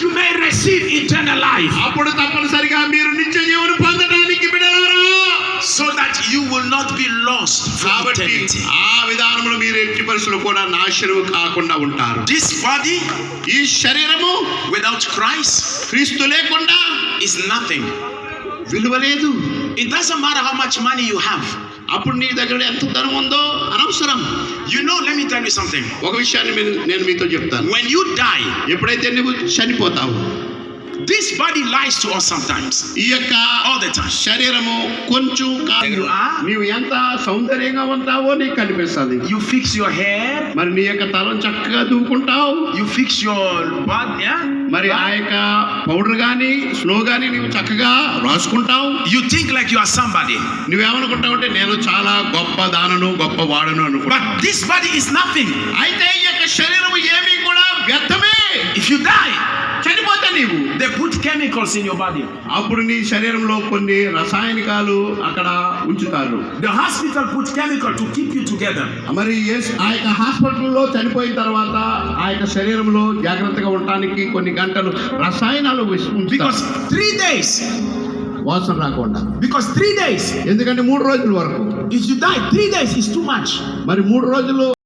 you may receive eternal life అప్పుడు తప్పనిసరిగా మీరు నిత్య జీవనం పొందడానికి బిడలారా so that you will not be lost for కాబట్టి eternity. ఆ విధానంలో మీరు ఎట్టి పరిస్థితులు కూడా నాశనం కాకుండా ఉంటారు This body ఈ శరీరము without Christ క్రీస్తు లేకుండా is nothing. విలువ లేదు It doesn't matter how much money you have. అప్పుడు నీ దగ్గర ఎంత ధనం ఉందో అనవసరం You know, let me tell you something. ఒక విషయాన్ని మీ- నేను మీతో చెప్తాను When you die, ఎప్పుడైతే నువ్వు చనిపోతావు this body lies to us sometimes, ఈ యొక్క all the time. శరీరము కొంచెం కాదు? నీవు ఎంత సౌందర్యంగా ఉంటావో నీకు కనిపిస్తుంది You fix your hair, మరి నీ యొక్క తలం చక్కగా దూకుంటావు you fix your yeah? మరి ఆ యొక్క పౌడర్ గాని స్నో గాని నీవు చక్కగా రాసుకుంటావు You think like you are somebody. నువ్వేమనుకుంటావు అంటే నేను చాలా గొప్ప దానను గొప్ప వాడను అనుకుంటా But this body is nothing. అయితే ఈ యొక్క శరీరం ఏమీ కూడా వ్యర్థమే If you die, chemicals in your body అప్పుడు నీ శరీరంలో కొన్ని రసాయనికాలు అక్కడ ఉంచుతారు. The hospital put chemical to keep you together మరి ఎస్ ఆ యొక్క హాస్పిటల్లో చనిపోయిన తర్వాత ఆ యొక్క శరీరంలో జాగ్రత్తగా ఉండటానికి కొన్ని గంటలు రసాయనాలు బికాస్ త్రీ డేస్ వాసన రాకుండా. బికాస్ త్రీ డేస్ ఎందుకంటే మూడు రోజుల వరకు. Is you die three days is too much మరి మూడు రోజులు